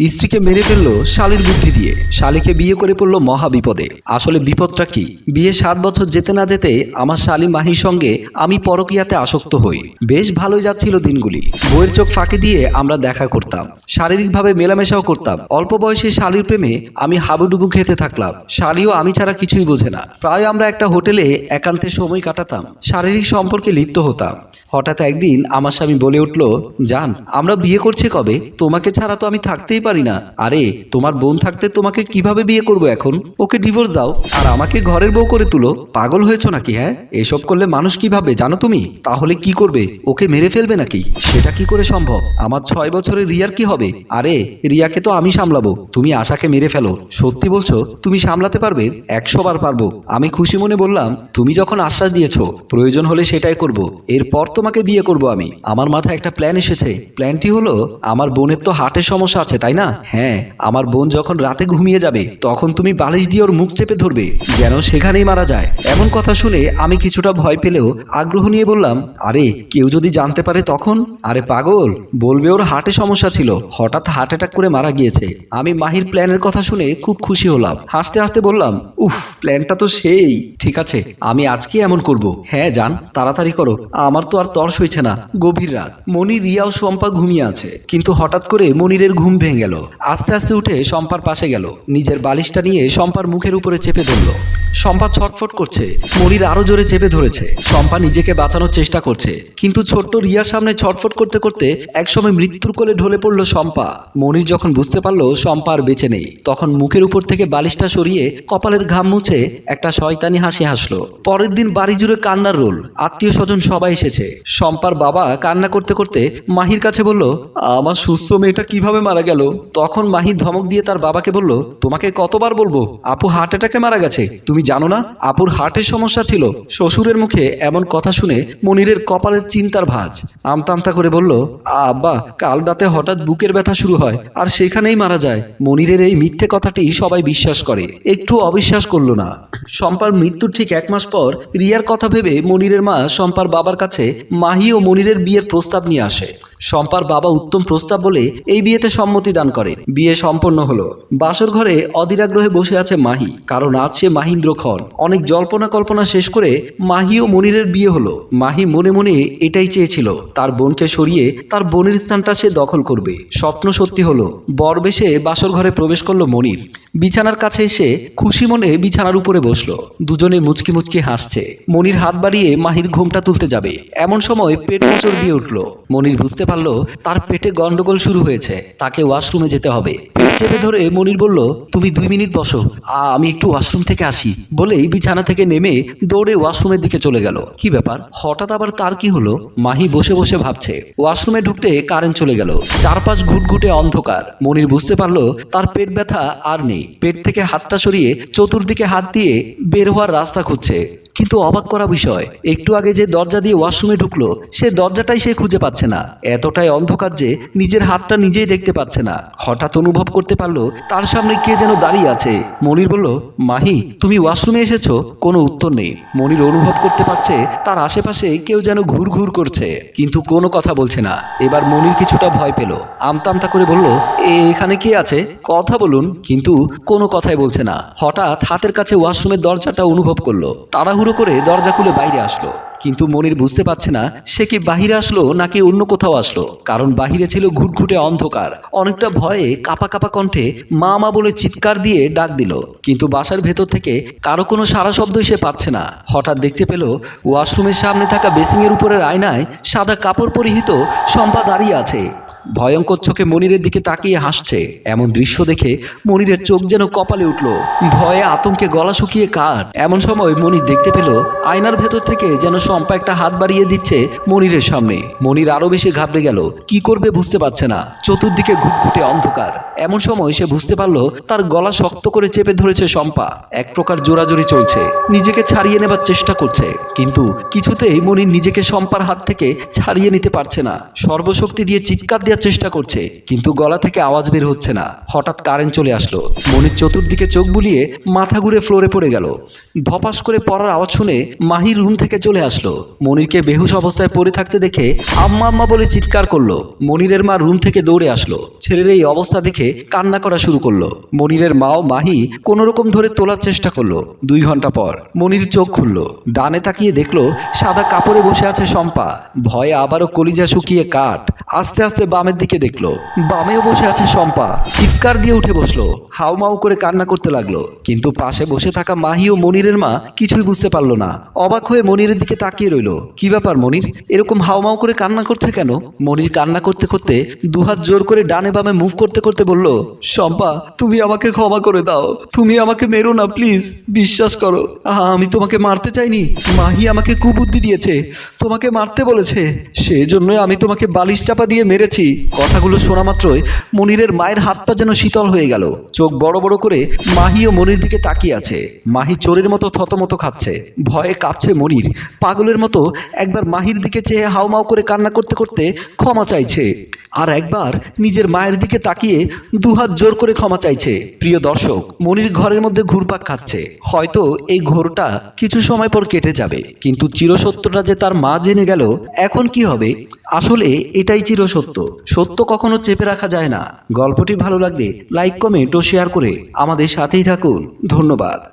স্ত্রীকে মেরে ফেলল শালির বুদ্ধি দিয়ে। শালিকে বিয়ে করে পড়ল মহা বিপদে। আসলে বিপদটা কি? বিয়ে সাত বছর যেতে না যেতে আমার শালি মাহির সঙ্গে আমি পরকিয়াতে আসক্ত হই। বেশ ভালোই যাচ্ছিল দিনগুলি। বইয়ের চোখ ফাঁকি দিয়ে আমরা দেখা করতাম। শারীরিকভাবে মেলামেশাও করতাম। অল্প বয়সে শালির প্রেমে আমি হাবুডুবু খেতে থাকলাম। শালিও আমি ছাড়া কিছুই বোঝে না। প্রায় আমরা একটা হোটেলে একান্তে সময় কাটাতাম। শারীরিক সম্পর্কে লিপ্ত হতাম। হঠাৎ একদিন আমার স্বামী বলে উঠল, জান, আমরা বিয়ে করছি কবে? তোমাকে ছাড়া তো আমি থাকতেই পারি না। আরে, তোমার বোন থাকতে তোমাকে কীভাবে বিয়ে করব এখন? ওকে ডিভোর্স দাও। আর আমাকে ঘরের বউ করে তুলো। পাগল হয়েছো নাকি হ্যাঁ? এসব করলে মানুষ কীভাবে জানো তুমি? তাহলে কি করবে? ওকে মেরে ফেলবে নাকি? সেটা কি করে সম্ভব? আমার ছয় বছরের রিয়ার কি হবে? আরে, রিয়াকে তো আমি সামলাবো। তুমি আশাকে মেরে ফেলো। সত্যি বলছো, তুমি সামলাতে পারবে? একশো বার পারব। আমি খুশি মনে বললাম, তুমি যখন আশ্বাস দিয়েছ, প্রয়োজন হলে সেটাই করব। এরপর তোমাকে বিয়ে করব আমি। আমার মাথায় একটা প্ল্যান এসেছে। প্ল্যানটি হলো, আমার বোনের তো হার্টের সমস্যা আছে, তাই না? হ্যাঁ আমার বোন যখন রাতে ঘুমিয়ে যাবে, তখন তুমি বালিশ দিয়ে ওর মুখ চেপে ধরবে, যেন সেখানেই মারা যায়। এমন কথা শুনে আমি কিছুটা ভয় পেলেও আগ্রহ নিয়ে বললাম, আরে, কেউ যদি জানতে পারে তখন? আরে, পাগল, বলবে ওর হার্টে সমস্যা ছিল, হঠাৎ হার্ট অ্যাটাক করে মারা গিয়েছে। আমি মাহির প্ল্যানের কথা শুনে খুব খুশি হলাম। হাসতে হাসতে বললাম, উফ প্ল্যানটা তো সেই, ঠিক আছে, আমি আজকে এমন করব। হ্যাঁ যান, তাড়াতাড়ি করো, আমার তো আর তর্স হয়েছে না। গভীর রাত। মনির রিয়া ও শম্পা ঘুমিয়ে আছে। কিন্তু হঠাৎ করে মনিরের ঘুম ভেঙে গেল। আস্তে আস্তে উঠে শম্পার পাশে গেল। নিজের বালিশটা নিয়ে শম্পার মুখের উপরে চেপে ধরলো। শম্পা ছটফট করছে। মনির আরও জোরে চেপে ধরেছে। শম্পা নিজেকে বাঁচানোর চেষ্টা করছে। কিন্তু ছোট্ট রিয়ার সামনে ছটফট করতে করতে একসময় মৃত্যুর কোলে ঢলে পড়ল শম্পা। মনির যখন বুঝতে পারল শম্পা আর বেঁচে নেই, তখন মুখের উপর থেকে বালিশটা সরিয়ে কপালের ঘাম মুছে একটা শয়তানি হাসি হাসলো। পরের দিন বাড়ি জুড়ে কান্নার রোল, আত্মীয় স্বজন সবাই এসেছে। শম্পার বাবা কান্না করতে করতে মাহির কাছে বলল, আমার সুস্থ মেয়েটা কীভাবে মারা গেল? তখন মাহি ধমক দিয়ে তার বাবাকে বলল, তোমাকে কতবার বলব? আপু হার্ট অ্যাটাকে মারা গেছে। তুমি জানো না, আপুর হার্টের সমস্যা ছিল। শ্বশুরের মুখে এমন কথা শুনে মনিরের কপালের চিন্তার ভাঁজ। আমতা আমতা করে বলল, আব্বা, কাল রাতে হঠাৎ বুকের ব্যথা শুরু হয় আর সেখানেই মারা যায়। মনিরের এই মিথ্যে কথাটি সবাই বিশ্বাস করে। একটু অবিশ্বাস করল না। শম্পার মৃত্যুর ঠিক এক মাস পর রিয়ার কথা ভেবে মনিরের মা শম্পার বাবার কাছে মাহি ও মনিরের বিয়ের প্রস্তাব নিয়ে আসে। শম্পার বাবা উত্তম প্রস্তাব বলে এই বিয়েতে সম্মতি দান করে। বিয়ে সম্পন্ন হলো। বাসর ঘরে অধীরাগ্রহে বসে আছে মাহি, কারণ আজ সে মাহিন্দ্র খন অনেক জল্পনা কল্পনা শেষ করে মাহি ও মনিরের বিয়ে হলো। মাহি মনে মনে এটাই চেয়েছিল, তার বোনকে সরিয়ে তার বোনের স্থানটা সে দখল করবে। স্বপ্ন সত্যি হলো বর বেশে বাসর ঘরে প্রবেশ করল মনির। বিছানার কাছে এসে খুশি মনে বিছানার উপরে বসল। দুজনে মুচকি মুচকি হাসছে। মনির হাত বাড়িয়ে মাহির ঘুমটা তুলতে যাবে। এমন সময় পেট মোচড় দিয়ে উঠল। মনির বুঝতে পারল তার পেটে গন্ডগোল শুরু হয়েছে তাকে ওয়াশরুমে যেতে হবে। চেপে ধরে মনির বলল, তুমি দুই মিনিট বসো আমি একটু ওয়াশরুম থেকে আসি। বলেই বিছানা থেকে নেমে দৌড়ে ওয়াশরুমের দিকে চলে গেল। কি ব্যাপার? হঠাৎ আবার তার কি হলো? মাহি বসে বসে ভাবছে। ওয়াশরুমে ঢুকতে কারেন্ট চলে গেল। চারপাশ ঘুটঘুটে অন্ধকার। মনির বুঝতে পারল, তার পেট ব্যথা আর নেই। পেট থেকে হাতটা সরিয়ে চতুর্দিকে হাত দিয়ে বের হওয়ার রাস্তা খুঁজছে। কিন্তু অবাক করা বিষয়, একটু আগে যে দরজা দিয়ে ওয়াশরুমে ঢুকলো, সে দরজাটাই সে খুঁজে পাচ্ছে না। এতটাই অন্ধকার যে নিজের হাতটা নিজেই দেখতে পাচ্ছে না। হঠাৎ অনুভব করতে পারল তার সামনে কে যেন দাঁড়িয়ে আছে। মনির বলল মাহি তুমি ওয়াশরুমে এসেছ? কোনো উত্তর নেই। মনির অনুভব করতে পারছে তার আশেপাশে কেউ যেন ঘুর ঘুর করছে কিন্তু কোনো কথা বলছে না। এবার মনির কিছুটা ভয় পেল। আমতা আমতা করে বলল "এ, এখানে কে আছে? কথা বলুন। কিন্তু কোনো কথাই বলছে না। হঠাৎ হাতের কাছে ওয়াশরুমের দরজাটা অনুভব করল। তাড়াহুড়ো করে দরজা খুলে বাইরে আসলো। কিন্তু মনির বুঝতে পারছে না, সে কি বাহিরে আসলো নাকি অন্য কোথাও আসলো? কারণ বাহিরে ছিল ঘুটঘুটে অন্ধকার। অনেকটা ভয়ে কাপা কাপা কণ্ঠে মা মা বলে চিৎকার দিয়ে ডাক দিল। কিন্তু বাসার ভেতর থেকে কারও কোনো সারা শব্দই সে পাচ্ছে না। হঠাৎ দেখতে পেল ওয়াশরুমের সামনে থাকা বেসিংয়ের উপরের আয়নায় সাদা কাপড় পরিহিত শম্পা দাঁড়িয়ে আছে। ভয়ঙ্কর চোখে মনিরের দিকে তাকিয়ে হাসছে। এমন দৃশ্য দেখে মনিরের চোখ যেন কপালে উঠল। ভয়ে আতঙ্কে গলা শুকিয়ে কাঠ এমন সময় মনির দেখতে পেল, আয়নার ভেতর থেকে যেন শম্পা একটা হাত বাড়িয়ে দিচ্ছে মনিরের সামনে। মনির আরও বেশি ঘাবড়ে গেল। কি করবে বুঝতে পারছে না। চতুর্দিকে ঘুটঘুটে অন্ধকার। এমন সময় সে বুঝতে পারল, তার গলা শক্ত করে চেপে ধরেছে শম্পা। এক প্রকার জোরাজোরি চলছে। নিজেকে ছাড়িয়ে নেবার চেষ্টা করছে। কিন্তু কিছুতেই মনির নিজেকে শম্পার হাত থেকে ছাড়িয়ে নিতে পারছে না। সর্বশক্তি দিয়ে চিৎকার দেওয়ার দেওয়ার চেষ্টা করছে, কিন্তু গলা থেকে আওয়াজ বের হচ্ছে না। হঠাৎ কারেন্ট চলে আসলো। মনির চতুর্দিকে চোখ বুলিয়ে মাথা ঘুরে ফ্লোরে পড়ে গেল। ধপাস করে পড়ার আওয়াজ শুনে মাহির রুম থেকে চলে আসলো। মনিরকে বেহুশ অবস্থায় পড়ে থাকতে দেখে আম্মা আম্মা বলে চিৎকার করল। মনিরের মা রুম থেকে দৌড়ে আসলো। ছেলের এই অবস্থা দেখে কান্না করা শুরু করল। মনিরের মাও মাহি কোনো রকম ধরে তোলার চেষ্টা করল। দুই ঘণ্টা পর মনির চোখ খুললো। ডানে তাকিয়ে দেখল সাদা কাপড়ে বসে আছে শম্পা। ভয়ে আবারও কলিজা শুকিয়ে কাঠ। আস্তে আস্তে বামের দিকে দেখল। বামেও বসে আছে শম্পা। চিৎকার দিয়ে উঠে বসল, হাউমাউ করে কান্না করতে লাগল। কিন্তু পাশে বসে থাকা মাহি ও মনিরের মা কিছুই বুঝতে পারল না। অবাক হয়ে মনিরের দিকে তাকিয়ে রইল। কি ব্যাপার মনির? এরকম হাউমাউ করে কান্না করছে কেন? মনির কান্না করতে করতে দুহাত জোর করে ডানে বামে মুভ করতে করতে বলল, শম্পা, তুমি আমাকে ক্ষমা করে দাও। তুমি আমাকে মেরো না প্লিজ বিশ্বাস করো আমি তোমাকে মারতে চাইনি। মাহি আমাকে কুবুদ্ধি দিয়েছে, তোমাকে মারতে বলেছে। সেই জন্যই আমি তোমাকে বালিশ চাপা দিয়ে মেরেছি। কথাগুলো শোনা মাত্রই মনিরের মায়ের হাত পা যেন শীতল হয়ে গেল। চোখ বড় বড় করে মাহি ও মনির দিকে তাকিয়ে আছে। মাহি চোরের মতো থতমত খাচ্ছে। ভয়ে কাঁপছে মনির। পাগলের মতো একবার মাহির দিকে চেয়ে হাওমাও করে কান্না করতে করতে ক্ষমা চাইছে। আর একবার নিজের মায়ের দিকে তাকিয়ে দুহাত জোর করে ক্ষমা চাইছে। প্রিয় দর্শক, মনির ঘরের মধ্যে ঘুরপাক খাচ্ছে। হয়তো এই ঘোরটা কিছু সময় পর কেটে যাবে। কিন্তু চিরসত্যটা যে তার মা জেনে গেল, এখন কি হবে? আসলে এটাই চিরসত্য। সত্য কখনো চেপে রাখা যায় না। গল্পটি ভালো লাগলে লাইক, কমেন্ট ও শেয়ার করে আমাদের সাথেই থাকুন। ধন্যবাদ।